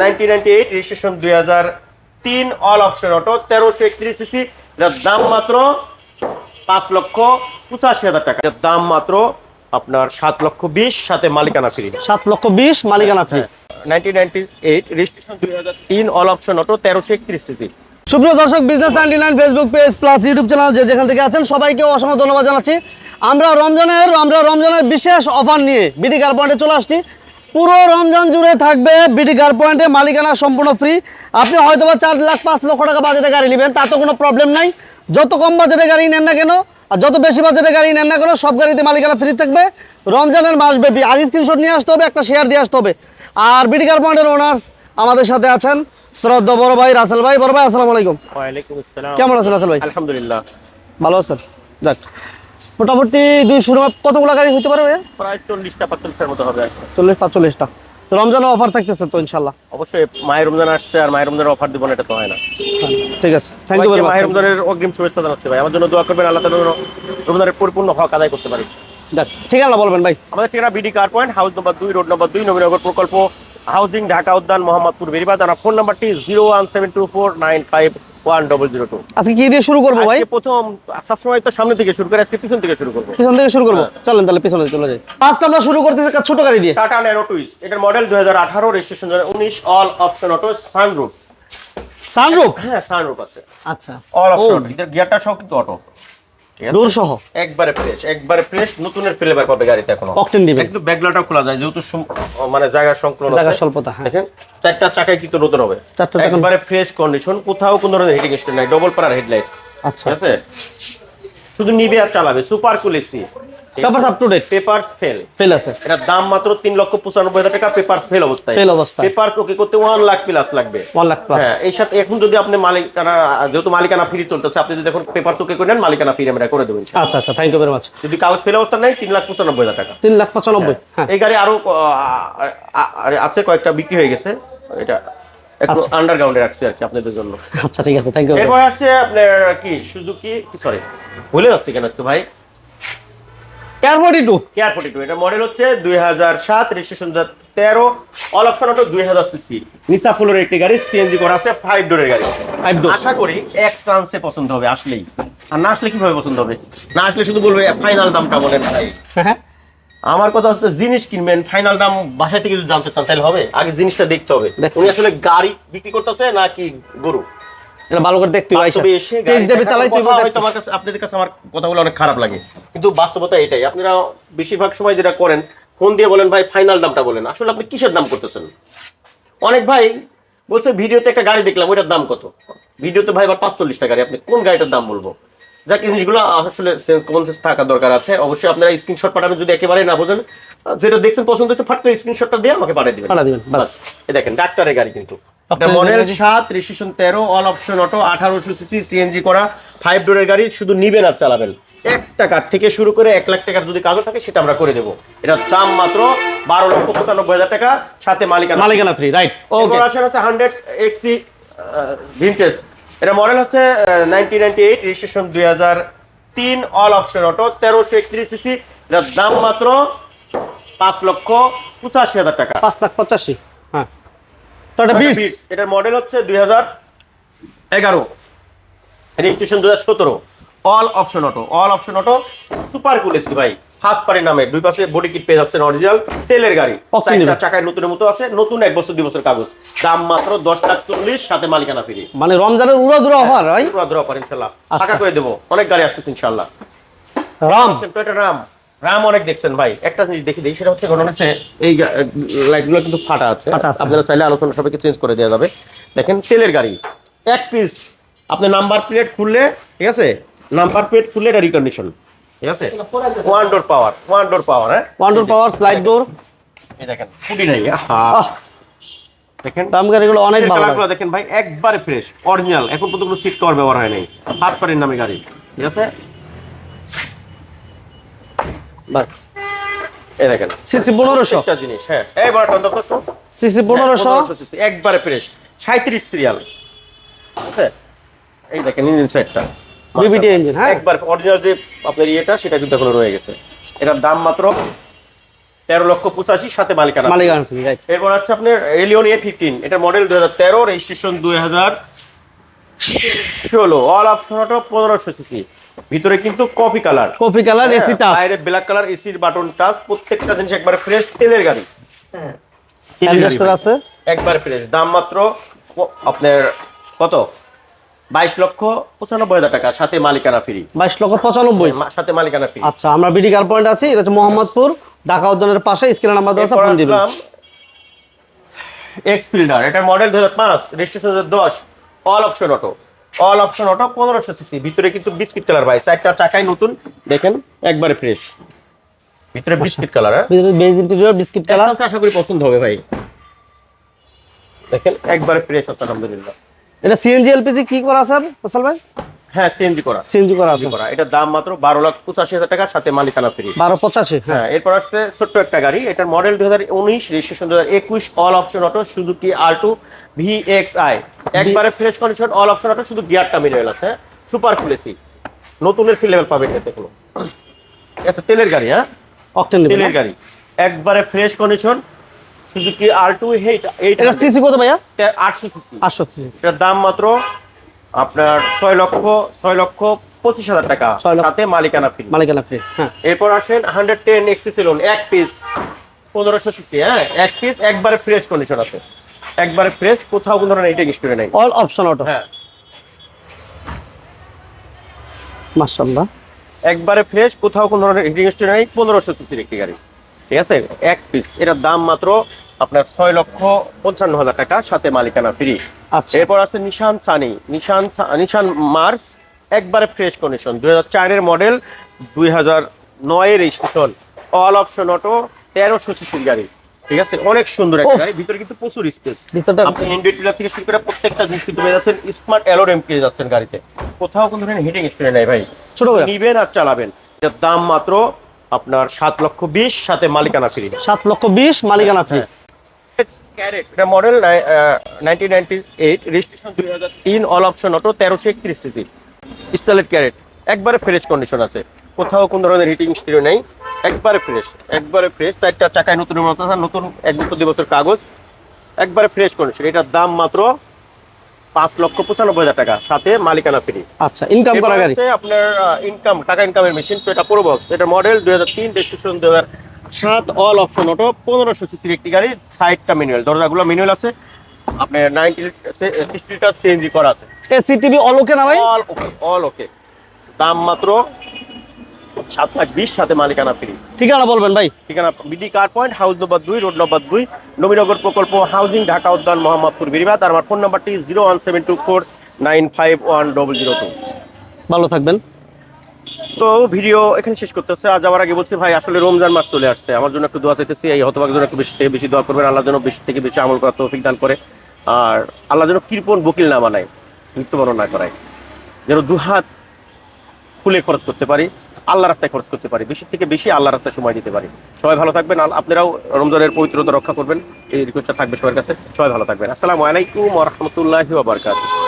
Nineteen ninety eight registration দুই হাজার তিন অল অপশন অটো তেরোশো একত্রিশ সিসি এটার দাম মাত্র পাঁচ লক্ষ পঁচাশি হাজার টাকা। এটার দাম মাত্র আপনার সাত লক্ষ বিশ সাথে মালিকানা ফ্রি সাত লক্ষ বিশ মালিকানা free nineteen ninety eight registration দুই হাজার তিন অল অপশন অটো তেরোশো একত্রিশ সিসি সুপ্রিয় দর্শক business ninety nine Facebook page plus YouTube channel যে যেখান থেকে আছেন সবাইকে অসংখ্য ধন্যবাদ জানাচ্ছি। আমরা রমজানের আমরা রমজানের বিশেষ অফার নিয়ে বিডি কার পয়েন্টে চলে আসছি। পুরো রমজান জুড়ে থাকবে বিডি কার পয়েন্টে মালিকানা সম্পূর্ণ ফ্রি আপনি হয়তো বা চার লাখ পাঁচ লক্ষ টাকা বাজেটে গাড়ি নেবেন তা তো কোনো প্রবলেম নাই। যত কম বাজেটে গাড়ি নেন না কেন আর যত বেশি বাজেটে গাড়ি নেন না কেন সব গাড়িতে মালিকানা ফ্রি থাকবে। রমজানের মাস ব্যাপী আগে স্ক্রিনশট নিয়ে আসতে হবে একটা শেয়ার দিয়ে আসতে হবে। আর বিডি কার পয়েন্টের ওনার্স আমাদের সাথে আছেন শ্রদ্ধা বড় ভাই রাসেল ভাই। বড় ভাই আসসালামু আলাইকুম। ওয়ালাইকুম আসসালাম। কেমন আছেন রাসেল ভাই? আলহামদুলিল্লাহ। ভালো আছেন? যাক। মোটামুটি দুই শুরু কতগুলো গাড়ি হইতে পারে ভাইয়া? প্রায় চল্লিশটা পাঁচচল্লিশটার মতো হবে আর। চল্লিশ পাঁচচল্লিশটা। তো রমজানে অফার থাকতেছে তো ইনশাল্লাহ অবশ্যই মায়ের রমজান আসছে আর মায়ের রমজানের অফার দিব না এটা তো হয় না। ঠিক আছে থ্যাংক ইউ সবাইকে মায়ের রমজানের অগ্রিম শুভেচ্ছা জানাচ্ছি ভাই। আমার জন্য দোয়া করবেন আল্লাহ তাআলা রমজানের পরিপূর্ণ হক আদায় করতে পারি। ঠিকানা বলবেন ভাই। আমাদের ঠিকানা BD car point house number দুই রোড নম্বর দুই নবীনগর প্রকল্প হাউজিং ঢাকা উদ্যান মোহাম্মদপুর বেরিবাদ আমার ফোন নাম্বারটি zero one seven two four nine five আজকে কি দিয়ে শুরু করব ভাই? প্রথম সবসময় তো সামনে থেকে শুরু করে আজকে পিছন থেকে শুরু করব। পিছন থেকে শুরু করব? চলেন তাহলে পিছনে চলে যাই। ফার্স্ট আমরা শুরু করতেছি একটা ছোট গাড়ি দিয়ে। টাটা ন্যানো টুইস্ট এটার মডেল দুই হাজার আঠারো রেজিস্ট্রেশন উনিশ all option auto sunroof sunroof হ্যাঁ সানরুফ আছে। আচ্ছা। অল অপশন এটার গিয়ারটা সহ কিন্তু অটো দূর সহ একবারে ফ্রেশ একবারে ফ্রেশ নতুনের ফ্লেভার পাবে গাড়িতে এখন। অকটেন। একটু ব্যাগলাটা খোলা যায় যেহেতু মানে জায়গা সংকলন আছে। জায়গার স্বল্পতা, হ্যাঁ। দেখেন চারটা চাকায় কিন্তু নতুন হবে। চারটা চাকা- একবারে ফ্রেশ কন্ডিশন কোথাও কোনো ধরনের হিটিং স্টেন নাই ডবল পারার হেডলাইট আচ্ছা। ঠিক আছে? শুধু নিবে আর চালাবে super cool AC papers up to date papers fail fail আছে। এটার দাম মাত্র তিন লক্ষ পঁচানব্বই হাজার টাকা পেপার ফেল অবস্থায়। Fail অবস্থায়। পেপার ওকে করতে ওয়ান লাখ প্লাস লাগবে। ওয়ান লাখ প্লাস হ্যাঁ এই সাথে এখন যদি আপনি মালিকানা যেহেতু মালিকানা ফ্রি চলতেছে আপনি যদি এখন পেপার চোখে করে নেন মালিকানা ফ্রি আমরা করে দেবেন আচ্ছা আচ্ছা থ্যাংক ইউ ভেরি মাচ যদি কাগজ ফেল অবস্থা নেই তিন লাখ পঁচানব্বই হাজার টাকা। তিন লাখ পঁচানব্বই হ্যাঁ। এই গাড়ি আরও আছে কয়েকটা বিক্রি হয়ে গেছে। এটা একটু আন্ডারগ্রাউন্ডে রাখছি আর কি আপনাদের জন্য। আচ্ছা ঠিক আছে থ্যাংক ইউ এরপর আছে আপনার কি সুজুকি সরি ভুলে যাচ্ছি কেন আজকে ভাই? Forty two care forty two এটা মডেল হচ্ছে দুই হাজার সাত রেজিস্ট্রেশন তেরো অল অপশন অটো দুই হাজার সিসি। নিতা ফুলের একটি গাড়ি সিএনজি করা আছে ফাইভ ডোরের গাড়ি। ফাইভ ডোর আশা করি এক চান্সে পছন্দ হবে আসলেই। আর না আসলে কীভাবে পছন্দ হবে? না আসলে শুধু বলবে ফাইনাল দামটা বলেন ভাই। হ্যাঁ আমার কথা হচ্ছে জিনিস কিনবেন ফাইনাল দাম বাসায় থেকে যদি জানতে চান তাহলে হবে। আগে জিনিসটা দেখতে হবে। উনি আসলে গাড়ি বিক্রি করতেছে নাকি গরু? এটা ভালো করে দেখতে হয় দেবে চালাই তুই হয়তো আমার কাছে আপনাদের কাছে আমার কথাগুলো অনেক খারাপ লাগে। কিন্তু বাস্তবতা এটাই। আপনারা বেশিরভাগ সময় যেটা করেন ফোন দিয়ে বলেন ভাই ফাইনাল দামটা বলেন। আসলে আপনি কিসের দাম করতেছেন? অনেক ভাই বলছে ভিডিওতে একটা গাড়ি দেখলাম ওইটার দাম কত? ভিডিওতে ভাই আবার পাঁচচল্লিশটা গাড়ি আপনি কোন গাড়িটার দাম বলব? যাক জিনিসগুলো আসলে সেন্স কমন সেন্স থাকা দরকার আছে। অবশ্যই আপনারা স্ক্রিনশট পাঠাবেন যদি একেবারে না বোঝেন। যেটা দেখছেন পছন্দ হচ্ছে ফাট করে স্ক্রিনশটটা দিয়ে আমাকে পাঠিয়ে দিবেন। বাস। দেখেন ডাক্তারের গাড়ি কিন্তু। মডেল। সাত রেজিস্ট্রেশন তেরো অল অপশন অটো আঠারোশো সিসি সিএনজি করা ফাইভ ডোরের গাড়ি শুধু নিবেন আর চালাবেন। এক টাকার থেকে শুরু করে এক লাখ টাকার যদি কাগজ থাকে সেটা আমরা করে দেবো। এটার দাম মাত্র বারো লক্ষ পঁচানব্বই হাজার টাকা সাথে মালিকানা মালিকানা ফ্রি রাইট ওকে ওকে হচ্ছে হান্ড্রেড এক্সি ভিনটেজ এটা মডেল হচ্ছে নাইনটিন নাইনটি এইট রেজিস্ট্রেশন দুই হাজার তিন অল অপশন অটো তেরোশো একত্রিশ সিসি এটার দাম মাত্র পাঁচ লক্ষ পঁচাশি হাজার টাকা। পাঁচ লাখ পঁচাশি হ্যাঁ। এটা বিটস এটার মডেল হচ্ছে দুই হাজার এগারো। রেজিস্ট্রেশন দু হাজার সতেরো। All option auto all option auto super cool AC ভাই ফার্স্ট পারি নামে। দুই পাশে বডি কিট পেয়ে যাচ্ছেন অরিজিনাল তেলের গাড়ি। চারটা চাকায় নতুনের মতো আছে। নতুন এক বছর দুই বছর কাগজ। দাম মাত্র দশ লাখ চল্লিশ সাথে মালিকানা ফ্রি। মানে রমজানের উড়া দুরা অফার ভাই? পুরো ধরা পার ইনশাল্লাহ। আচ্ছা। টাকা করে দেবো। অনেক গাড়ি আসতেছে ইনশাল্লাহ। রাম। এটা রাম। রাম অনেক দেখছেন ভাই। একটা জিনিস দেখি দেখি সেটা হচ্ছে ঘটনা হচ্ছে এই লাইটগুলো কিন্তু ফাটা আছে। আপনারা চাইলে আলোচনা সবাইকে চেঞ্জ করে দেওয়া যাবে। দেখেন তেলের গাড়ি এক পিস আপনি নাম্বার প্লেট খুললে ঠিক আছে? নাম্বার প্লেট খুললে এটা রিকন্ডিশন ঠিক আছে? One door power one door power হ্যাঁ? One door power slide door এই দেখেন খুঁটি নাই দেখেন রাম গাড়িগুলো অনেক ভালো দেখেন ভাই একবারে ফ্রেশ অরিজিনাল এখন পর্যন্ত কোনো সিট কভার ব্যবহার হয় নাই। হাত পারের নামে গাড়ি ঠিক আছে? বাস এই দেখেন। সিসি পনেরোশো। একটা জিনিস হ্যাঁ। এই বড় টন দপ্তর সিসি পনেরোশো। হ্যাঁ, 1500 cc, একবারে ফ্রেশ সাঁত্রিশ সিরিয়াল আছে এই দেখেন ইঞ্জিন সেটটা engine, হ্যাঁ? একবার অরিজিনাল যে আপনার ইয়েটা সেটা কিন্তু এখনও রয়ে গেছে। এটার দাম মাত্র তেরো লক্ষ পঁচাশি সাথে মালিকানা। মালিকানা এরপর হচ্ছে আপনার এলিয়ন এ ফিফটিন এটা মডেল দুই হাজার তেরো রেজিস্ট্রেশন দুই হাজার ষোলো। অল অপশন অটো পনেরোশো সিসি ভিতরে কিন্তু coffee colour coffee colour AC touch বাইরে ব্ল্যাক কালার এসির বাটন টাচ প্রত্যেকটা জিনিস একবারে ফ্রেশ তেলের গাড়ি। তেলের গাড়ি আছে? একবার ফ্রেশ দাম মাত্র আপনার কত? বাইশ লক্ষ পঁচানব্বই হাজার টাকা সাথে মালিকানা ফ্রি বাইশ লক্ষ পঁচানব্বই। সাথে মালিকানা ফ্রি আচ্ছা আমরা বিডি কার পয়েন্ট আছি এটা হচ্ছে মোহাম্মদপুর ঢাকা উদ্যানের পাশে স্ক্রিনে নাম্বার দেওয়া আছে ফোন দিবেন। এক্স ফিল্ডার এটার মডেল দু হাজার পাঁচ রেজিস্ট্রেশন দু হাজার দশ। All option auto all option auto পনেরোশো সিসি ভিতরে কিন্তু বিস্কিট কালার ভাই চারটা চাকাই নতুন। দেখেন একবারে ফ্রেশ ভিতরে বিস্কিট কালার হ্যাঁ? ভিতরে beige interior biscuit colour colour আশা করি পছন্দ হবে ভাই। দেখেন একবারে ফ্রেশ আছে আলহামদুলিল্লাহ। এটা সিএনজি এলপিজি কি করা আছে ফসল ভাই? হ্যাঁ সিএনজি করা। সিএনজি করা আছে। করা। এটার দাম মাত্র বারো লাখ পঁচাশি হাজার টাকা সাথে মালিকানা ফ্রি বারো পঁচাশি। হ্যাঁ হ্যাঁ এরপর আসছে ছোট্ট একটা গাড়ি। এটার মডেল দুই হাজার উনিশ রেজিস্ট্রেশন দু হাজার একুশ all option auto Suzuki Alto V X I একবারে fresh condition all option auto শুধু গিয়ারটা মিনিমাল আছে সুপার ফুলেসি নতুনের ফিল লেভেল পাবেন এতে কোনো। আচ্ছা তেলের গাড়ি হ্যাঁ? অকটেন তেলের গাড়ি। একবারে fresh condition Suzuki Alto eight এটা সিসি কত ভাইয়া? আটশো সিসি আটশো সিসি এটার দাম মাত্র আপনার ছয় লক্ষ ছয় লক্ষ পঁচিশ হাজার টাকা সাথে মালিকানা ফ্রি মালিকানা ফ্রি হ্যাঁ। এরপর আসেন হান্ড্রেড টেন এক্সিসেলুন এক পিস পনেরোশো সিসি হ্যাঁ এক পিস একবারে ফ্রেশ কন্ডিশন আছে। একবারে ফ্রেশ কোথাও কোনো ধরনের এইটা স্টোরে নেই। অল অপশন অটো হ্যাঁ। মাশাআল্লাহ। একবারে ফ্রেশ কোথাও কোনো ধরনের হিটিং স্টোরে নেই পনেরোশো সিসির একটি গাড়ি। ঠিক আছে? এক পিস এটার দাম মাত্র আপনার ছয় লক্ষ পঞ্চান্ন হাজার টাকা সাথে মালিকানা ফ্রি আচ্ছা। এরপর আছে Nissan Sunny Nissan Nissan March একবারে ফ্রেশ কন্ডিশন দুই হাজার চারের মডেল দুই হাজার নয়ের রেজিস্ট্রেশন অল অপশন অটো তেরোশো সিসির গাড়ি। ঠিক আছে? অনেক সুন্দর একটা গাড়ি। ভিতরে কিন্তু প্রচুর স্পেস আপনি ইন্ডিয়ান ডিলার থেকে শুরু করে প্রত্যেকটা জিনিস কিন্তু পেয়ে যাচ্ছেন। স্মার্ট অ্যালোরেম পেয়ে যাচ্ছেন গাড়িতে। কোথাও কোনো ধরনের হিটিং স্টোরে নাই ভাই। ছোট করে। নিবেন আর চালাবেন। এটার দাম মাত্র আপনার সাত লক্ষ বিশ সাথে মালিকানা ফ্রি সাত লক্ষ বিশ মালিকানা ফ্রি ক্যারেট এটা model nineteen ninety eight registration দুই হাজার তিন অল অপশন অটো তেরোশো একত্রিশ সিসি স্টাইলেট ক্যারেট একবারে ফ্রেশ কন্ডিশন আছে। কোথাও কোনো ধরনের হিটিং স্টিরিও নেই একবারে ফ্রেশ একবারে ফ্রেশ চারটা চাকায় নতুন নতুন এক বছর দুই বছর কাগজ একবারে ফ্রেশ কন্ডিশন এটার দাম মাত্র পাঁচ লক্ষ পঁচানব্বই হাজার টাকা সাথে মালিকানা ফ্রি আচ্ছা ইনকাম করা গাড়ি? আপনার ইনকাম টাকা ইনকামের মেশিন তো এটা প্রোবক্স এটা মডেল দুই হাজার তিন রেজিস্ট্রেশন দুই হাজার সাত অল অপশন অটো পনেরোশো সিসির একটি গাড়ি সাইডটা ম্যানুয়াল দরজাগুলো ম্যানুয়াল আছে। আপনার নাইনটি সিক্সটি লিটার সিএনজি করা আছে। এসি টিভি অলোকে না ভাই? অল ওকে অল ওকে দাম মাত্র সাত লাখ বিশ সাথে মালিকানা ফ্রি ঠিকানা বলবেন ভাই। ঠিকানা BD car point house number দুই রোড নম্বর দুই নবীনগর প্রকল্প হাউজিং ঢাকা উদ্যান মোহাম্মদপুর বিরিবাদ আর আমার ফোন নাম্বারটি zero one seven two four nine five one double zero two ভালো থাকবেন। তো ভিডিও এখানে শেষ করতে হচ্ছে। আজ যাওয়ার আগে বলছি, ভাই, আসলে রমজান মাস চলে আসছে। আমার জন্য একটু দোয়া চাইতেছি, এই হতভাগের জন্য একটু বেশি থেকে বেশি দোয়া করবেন। আল্লাহ যেন বেশি থেকে বেশি আমল করার তৌফিক দান করে। আর আল্লাহ যেন কৃপণ বকিল না বানায় মৃত্যুবরণ না করায়। যেন দুহাত খুলে খরচ করতে পারি আল্লাহ রাস্তায় খরচ করতে পারি। বেশি থেকে বেশি আল্লাহ রাস্তায় সময় দিতে পারি। সবাই ভালো থাকবেন। আর আপনারাও রমজানের পবিত্রতা রক্ষা করবেন। এই রিকোয়েস্টটা থাকবে সবার কাছে। সবাই ভালো থাকবেন। আসসালামু আলাইকুম রহমতুল্লাহি ওয়া বারাকাতুহু।